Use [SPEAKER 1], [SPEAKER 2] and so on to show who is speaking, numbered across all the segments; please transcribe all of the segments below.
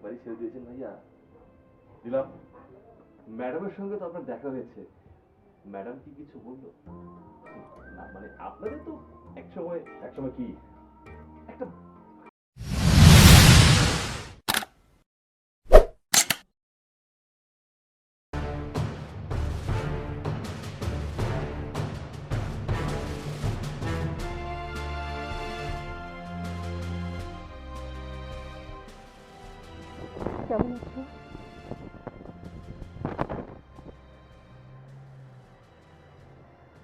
[SPEAKER 1] একবারই ছেড়ে দিয়েছেন ভাইয়া। দিলাম। ম্যাডামের সঙ্গে তো আপনার দেখা হয়েছে। ম্যাডাম কি কিছু বলল? না মানে আপনাদের তো এক সময় এক সময় কি? একটা
[SPEAKER 2] কেমন আছো?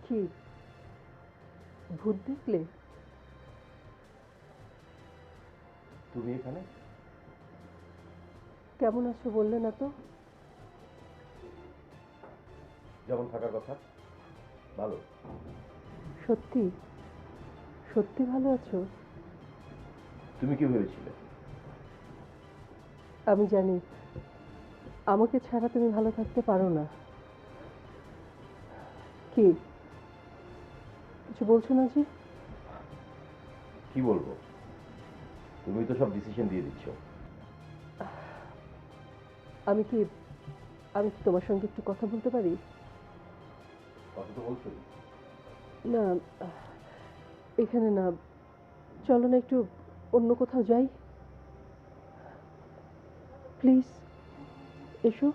[SPEAKER 2] কি? ভূত দেখলে?
[SPEAKER 1] তুমি এখানে?
[SPEAKER 2] কেমন আছো বললে না তো?
[SPEAKER 1] যেমন থাকার কথা ভালো।
[SPEAKER 2] সত্যি? সত্যি ভালো আছো?
[SPEAKER 1] তুমি কি ভেবেছিলে?
[SPEAKER 2] আমি জানি আমাকে ছাড়া তুমি ভালো থাকতে পারো না। কি? কিছু বলছো না জি?
[SPEAKER 1] কি বলব? তুমি তো সব ডিসিশন দিয়ে দিচ্ছ।
[SPEAKER 2] আমি কি আমি কি তোমার সঙ্গে একটু কথা বলতে পারি?
[SPEAKER 1] কথা তো বলছোই
[SPEAKER 2] না এখানে না চলো না একটু অন্য কোথাও যাই। প্লিজ এসো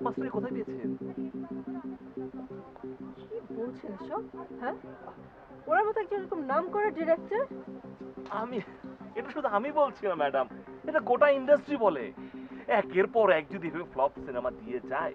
[SPEAKER 1] মাস্টারে কোথায় পেয়েছেন
[SPEAKER 2] কি বলছেন সব হ্যাঁ? ওরা মতো একজন এরকম নাম করা ডিরেক্টর
[SPEAKER 1] আমি এটা শুধু আমি বলছি না ম্যাডাম এটা গোটা ইন্ডাস্ট্রি বলে। একের পর এক যদি ফ্লপ সিনেমা দিয়ে যায়।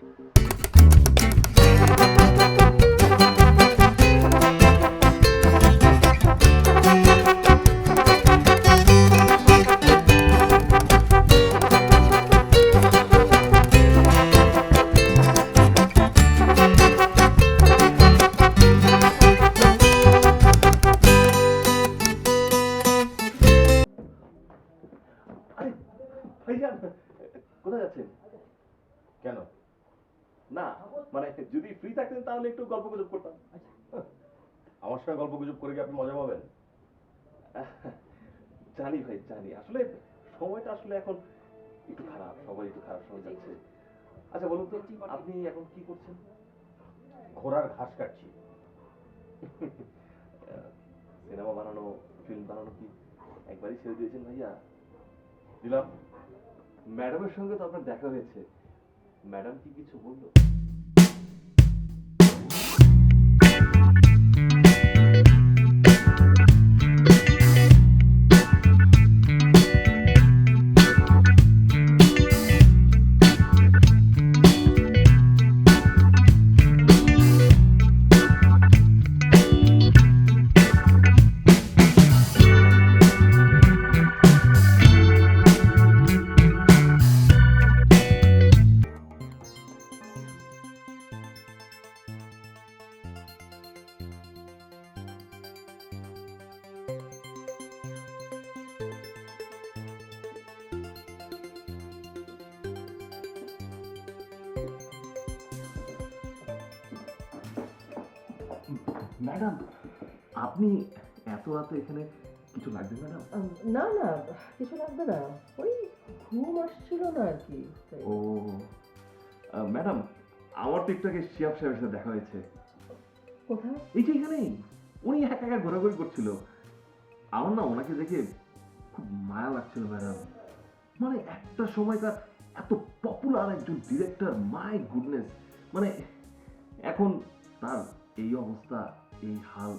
[SPEAKER 3] কেন?
[SPEAKER 1] না মানে যদি ফ্রি থাকতেন তাহলে একটু গল্প গুজব করতাম।
[SPEAKER 3] আমার সঙ্গে গল্প গুজব করে কি আপনি মজা পাবেন?
[SPEAKER 1] জানি ভাই, জানি। আসলে সময়টা আসলে এখন একটু খারাপ সবাই একটু খারাপ সময় যাচ্ছে। আচ্ছা বলুন তো, আপনি এখন কি করছেন?
[SPEAKER 3] ঘোড়ার ঘাস কাটছি।
[SPEAKER 1] সিনেমা বানানো ফিল্ম বানানো কি একবারই ছেড়ে দিয়েছেন ভাইয়া? দিলাম। ম্যাডামের সঙ্গে তো আপনার দেখা হয়েছে। ম্যাডাম কি কিছু বলল? ম্যাডাম আপনি এত রাতে এখানে কিছু লাগবে ম্যাডাম?
[SPEAKER 2] না না কিছু লাগবে না। ওই ঘুম আসছিল না আর কি
[SPEAKER 1] ও ম্যাডাম আমার তো একটু আগে শিয়াব সাহেবের সাথে দেখা হয়েছে।
[SPEAKER 2] কোথায়?
[SPEAKER 1] এই যে এখানেই উনি একা একা ঘোরাঘুরি করছিল। আমার না ওনাকে দেখে খুব মায়া লাগছিল ম্যাডাম। মানে একটা সময় তার এত পপুলার একজন ডিরেক্টর মাই গুডনেস মানে এখন তার এই অবস্থা এই হাল।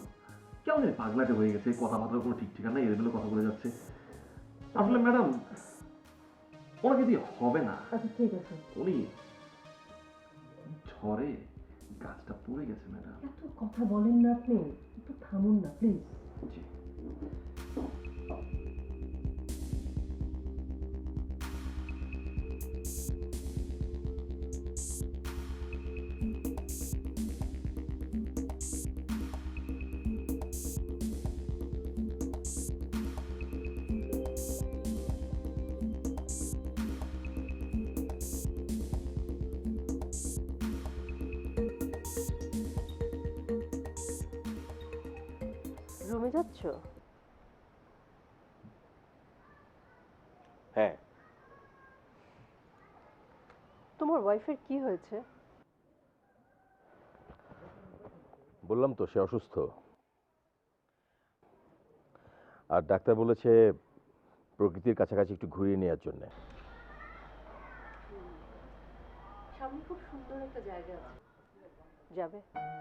[SPEAKER 1] কেমন পাগলাটে হয়ে গেছে কথাবার্তা কোনো ঠিক ঠিকানা এগুলো কথা বলে যাচ্ছে। আসলে ম্যাডাম ওনাকে দিয়ে হবে না।
[SPEAKER 2] আচ্ছা ঠিক আছে।
[SPEAKER 1] উনি ঝড়ে গাছটা পড়ে গেছে ম্যাডাম।
[SPEAKER 2] এত কথা বলেন না আপনি একটু থামুন না প্লিজ। রুমে যাচ্ছ?
[SPEAKER 3] হ্যাঁ।
[SPEAKER 2] তোমার ওয়াইফের কি হয়েছে?
[SPEAKER 3] বললাম তো সে অসুস্থ। আর ডাক্তার বলেছে প্রকৃতির কাছাকাছি একটু ঘুরিয়ে নেওয়ার জন্য।
[SPEAKER 2] সামনে খুব সুন্দর একটা জায়গা আছে। যাবে।